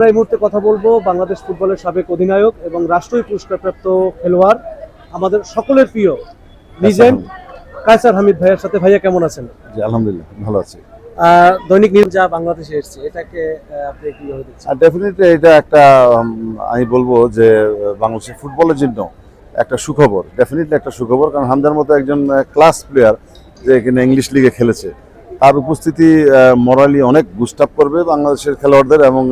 আমরা এই মুহূর্তে কথা বলব বাংলাদেশ ফুটবলের সাবেক অধিনায়ক এবং রাষ্ট্রীয় পুরস্কারপ্রাপ্ত খেলোয়াড় আমাদের সকলের প্রিয় লিজেন্ড কায়সার হামিদ ভাইয়ের সাথে। ভাইয়া কেমন আছেন? জি আলহামদুলিল্লাহ ভালো আছি। দৈনিক নিউজ যা বাংলাদেশে এসেছে এটাকে আপনি কীভাবে দেখছেন? ডেফিনেটলি এটা একটা আমি বলব যে বাংলাদেশের ফুটবলের জন্য একটা সুখবর ডেফিনেটলি একটা সুখবর কারণ হামদার মতো একজন ক্লাস প্লেয়ার যে এখানে ইংলিশ লিগে খেলেছে তার উপস্থিতি মরালি অনেক বুস্ট আপ করবে বাংলাদেশের খেলোয়াড়দের এবং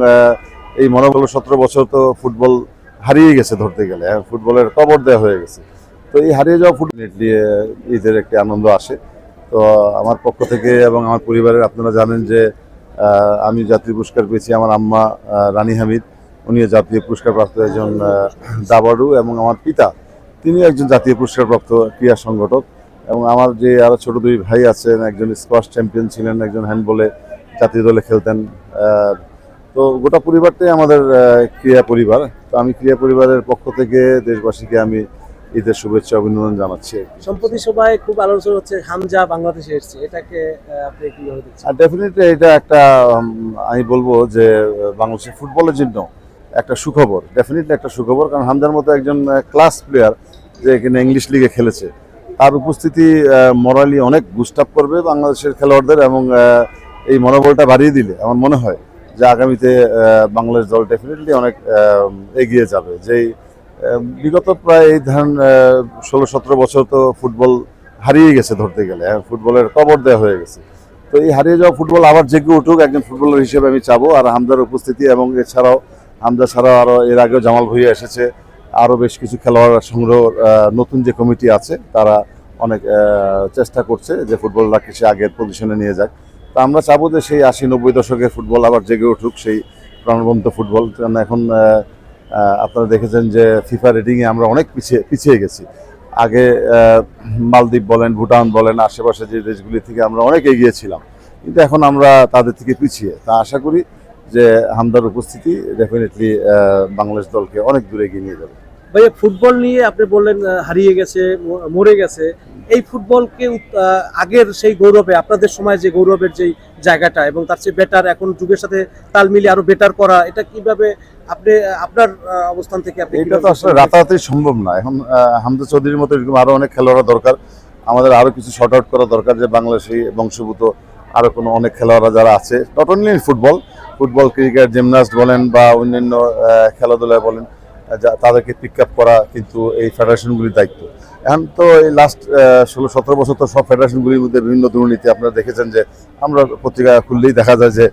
এই মনোবল সতেরো বছর তো ফুটবল হারিয়ে গেছে ধরতে গেলে হ্যাঁ, ফুটবলের কবর দেওয়া হয়ে গেছে। তো এই হারিয়ে যাওয়া ফুটবল ঈদের একটি আনন্দ আসে। তো আমার পক্ষ থেকে এবং আমার পরিবারের আপনারা জানেন যে আমি জাতীয় পুরস্কার পেয়েছি আমার আম্মা রানী হামিদ। উনিও জাতীয় পুরস্কার প্রাপ্ত একজন দাবাড়ু এবং আমার পিতা। তিনিও একজন জাতীয় পুরস্কার প্রাপ্ত ক্রীড়া সংগঠক এবং আমার যে আরও ছোট দুই ভাই আছেন একজন স্কোয়াশ চ্যাম্পিয়ন ছিলেন একজন হ্যান্ডবলে জাতীয় দলে খেলতেন তো গোটা পরিবারটাই আমাদের ক্রীড়া পরিবার। তো আমি ক্রীড়া পরিবারের পক্ষ থেকে দেশবাসীকে আমি ঈদের শুভেচ্ছা অভিনন্দন জানাচ্ছি। সম্প্রতি সবাই খুব আলোচনা হচ্ছে হামজা বাংলাদেশে এসেছে। এটাকে আপনি কীভাবে দেখছেন? আর ডেফিনেটলি এটা একটা আমি বলব যে বাংলাদেশের ফুটবলের জন্য একটা সুখবর। ডেফিনেটলি একটা সুখবর কারণ হামজার মতো একজন ক্লাস প্লেয়ার যে এখানে ইংলিশ লিগে খেলেছে তার উপস্থিতি মরালি অনেক বুস্ট করবে বাংলাদেশের খেলোয়াড়দের এবং এই মনোবলটা বাড়িয়ে দিলে আমার মনে হয়। যে আগামীতে বাংলাদেশ দল ডেফিনেটলি অনেক এগিয়ে যাবে। যেই বিগত প্রায় এই ধরেন ষোলো সতেরো বছর তো ফুটবল হারিয়ে গেছে ধরতে গেলে। হ্যাঁ, ফুটবলের কবর দেওয়া হয়ে গেছে। তো এই হারিয়ে যাওয়া ফুটবল আবার জেগে উঠুক একজন ফুটবলার হিসেবে আমি চাবো। আর হামদার উপস্থিতি এবং এছাড়াও হামদা ছাড়াও আরও এর আগেও জামাল ভুইয়া এসেছে। আরও বেশ কিছু খেলোয়াড় সংগ্রহ নতুন যে কমিটি আছে তারা অনেক চেষ্টা করছে যে ফুটবলটাকে সে আগের পজিশনে নিয়ে যাক। তো আমরা চাবো যে সেই আশি নব্বই দশকের ফুটবল আবার জেগে উঠুক, সেই প্রাণবন্ত ফুটবল। কারণ এখন আপনারা দেখেছেন যে ফিফা রেটিংয়ে আমরা অনেক পিছিয়ে পিছিয়ে গেছি। আগে মালদ্বীপ বলেন, ভুটান বলেন, আশেপাশে যে দেশগুলি থেকে আমরা অনেক এগিয়ে ছিলাম। কিন্তু এখন আমরা তাদের থেকে পিছিয়ে। তা আশা করি যে হামদার উপস্থিতি ডেফিনেটলি বাংলাদেশ দলকে অনেক দূরে এগিয়ে নিয়ে যাবে। ভাইয়া ফুটবল নিয়ে আপনি বললেন হারিয়ে গেছে মরে গেছে। এই ফুটবলকে আগের সেই গৌরবে আপনাদের সময় যে গৌরবের যে জায়গাটা এবং তার চেয়ে বেটার এখন যুগের সাথে তাল মিলিয়ে আরও বেটার করা এটা কীভাবে আপনি আপনার অবস্থান থেকে আপনি এটা তো আসলে? রাতারাতি সম্ভব না। এখন হামদা চৌধুরীর মতো এরকম আরও অনেক খেলোয়াড় দরকার। আমাদের আরও কিছু শর্ট আউট করা দরকার যে বাংলাদেশি বংশভূত আরও কোনো অনেক খেলোয়াড়রা যারা আছে। Not only football football cricket gymnast বলেন বা অন্যান্য খেলাধুলায় বলেন তাদেরকে পিক আপ করা কিন্তু এই ফেডারেশনগুলির দায়িত্ব। এখন তো এই লাস্ট ষোলো, সতেরো বছর তো সব ফেডারেশনগুলির মধ্যে বিভিন্ন দুর্নীতি। আপনারা দেখেছেন যে আমরা পত্রিকা খুললেই দেখা যায় যে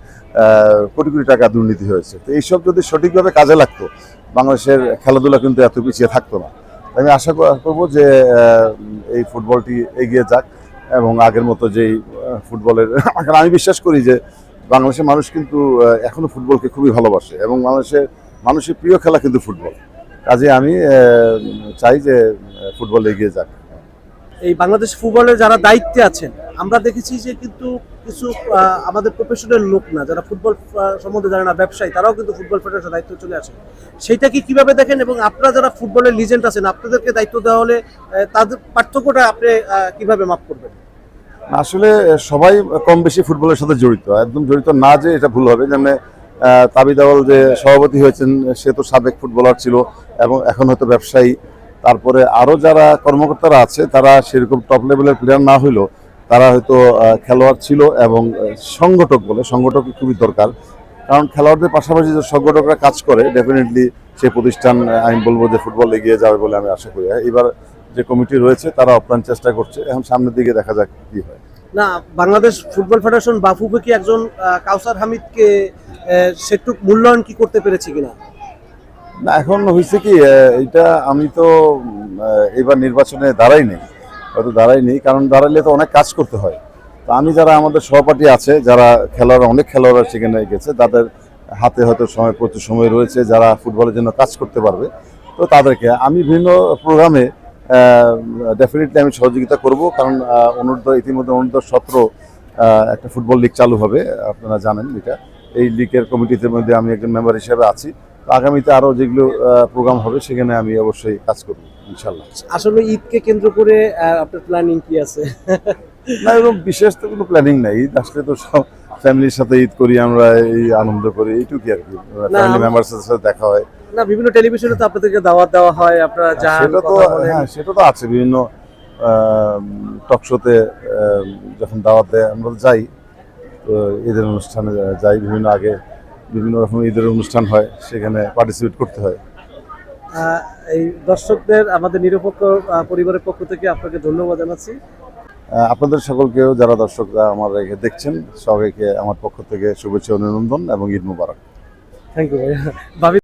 কোটি কোটি টাকা দুর্নীতি হয়েছে। তো এইসব যদি সঠিকভাবে কাজে লাগতো, বাংলাদেশের খেলাধুলা কিন্তু এত পিছিয়ে থাকতো না। আমি আশা কর- করব যে এই ফুটবলটি এগিয়ে যাক এবং আগের মতো যেই ফুটবলের, আমি বিশ্বাস করি যে বাংলাদেশের মানুষ কিন্তু এখনও ফুটবলকে খুবই ভালোবাসে এবং বাংলাদেশের মানুষের প্রিয় খেলা কিন্তু ফুটবল। কাজে আমি চাই যে ফুটবল এগিয়ে যাক। এই বাংলাদেশ ফুটবলে যারা দায়িত্বে আছেন আমরা দেখেছি যে কিন্তু কিছু আমাদের প্রফেশনাল লোক না যারা ফুটবল সম্বন্ধে জানে না ব্যবসায়ী তারাও কিন্তু ফুটবল ফেডারেশন দায়িত্ব চলে আসে। সেইটা কি কীভাবে দেখেন এবং আপনারা যারা ফুটবলের লিজেন্ড আছেন আপনাদেরকে দায়িত্ব দেওয়া হলে তাদের পার্থক্যটা আপনি কীভাবে মাপ করবেন? আসলে সবাই কম বেশি ফুটবলের সাথে জড়িত একদম জড়িত না যে এটা ভুল হবে। যেমন তাবিদাওয়াল যে সভাপতি হয়েছেন, সে তো সাবেক ফুটবলার ছিল এবং এখন হয়তো ব্যবসায়ী। তারপরে আরও যারা কর্মকর্তারা আছে, তারা সেরকম টপ লেভেলের প্লেয়ার না হইলেও তারা হয়তো খেলোয়াড় ছিল এবং সংগঠক বলে, সংগঠক খুবই দরকার। কারণ খেলোয়াড়দের পাশাপাশি যে সংগঠকরা কাজ করে ডেফিনেটলি সেই প্রতিষ্ঠান আমি বলব যে ফুটবল এগিয়ে যাবে বলে আমি আশা করি। এবার যে কমিটি রয়েছে, তারা অপ্রাণ চেষ্টা করছে। এখন সামনের দিকে দেখা যাক কি হয়। না, বাংলাদেশ ফুটবল ফেডারেশন বাফুকে কি একজন কাউসার হামিদকে সেটুক মূল্যায়ন কি করতে পেরেছি কিনা? না, এখন হয়েছে কি এটা আমি তো এবার নির্বাচনে দাঁড়াই নেই হয়তো দাঁড়াই নেই কারণ দাঁড়াইলে তো অনেক কাজ করতে হয়। তো আমি যারা আমাদের সহপাঠী আছে, যারা খেলোয়াড়, অনেক খেলোয়াড়রা সেখানে গেছে, তাদের হাতে হয়তো সময়, প্রচুর সময় রয়েছে, যারা ফুটবলের জন্য কাজ করতে পারবে, তো তাদেরকে আমি বিভিন্ন প্রোগ্রামে ডেফিনেটলি আমি সহযোগিতা করব, কারণ অনূর্ধ্ব, ইতিমধ্যে অনূর্ধ্ব সতেরো একটা ফুটবল লিগ চালু হবে, আপনারা জানেন এটা। এই লিগের কমিটিতে মধ্যে আমি একজন মেম্বার হিসেবে আছি। তো আগামীতে আরও যেগুলো প্রোগ্রাম হবে সেখানে আমি অবশ্যই কাজ করব ইনশাল্লাহ আসলে ঈদকে কেন্দ্র করে আপনার প্ল্যানিং কি আছে? না এরকম বিশেষ তো কোনো প্ল্যানিং নাই। ঈদ আসলে তো সব ফ্যামিলির সাথে ঈদ করি আমরা এই আনন্দ করি এইটুকুই আর কি। ফ্যামিলি মেম্বার্সের সাথে দেখা হয়। না বিভিন্ন টেলিভিশনে তো আপনাদেরকে দাওয়াত দেওয়া হয় আপনারা যান সেটা তো হ্যাঁ সেটা তো আছে। বিভিন্ন টক শোতে যখন দাওয়াত দেয় আমরা যাই। ঈদের অনুষ্ঠানে যাই বিভিন্ন আগে বিভিন্ন রকম ঈদের অনুষ্ঠান হয় সেখানে পার্টিসিপেট করতে হয়। এই দর্শকদের আমাদের নিরপেক্ষ পরিবারের পক্ষ থেকে আপনাকে ধন্যবাদ জানাচ্ছি। আপনাদের সকলকেও যারা দর্শকরা আমার একে দেখছেন সবাইকে আমার পক্ষ থেকে শুভেচ্ছা অভিনন্দন এবং ঈদ মুবারক। থ্যাংক ইউ ভাই ভাবি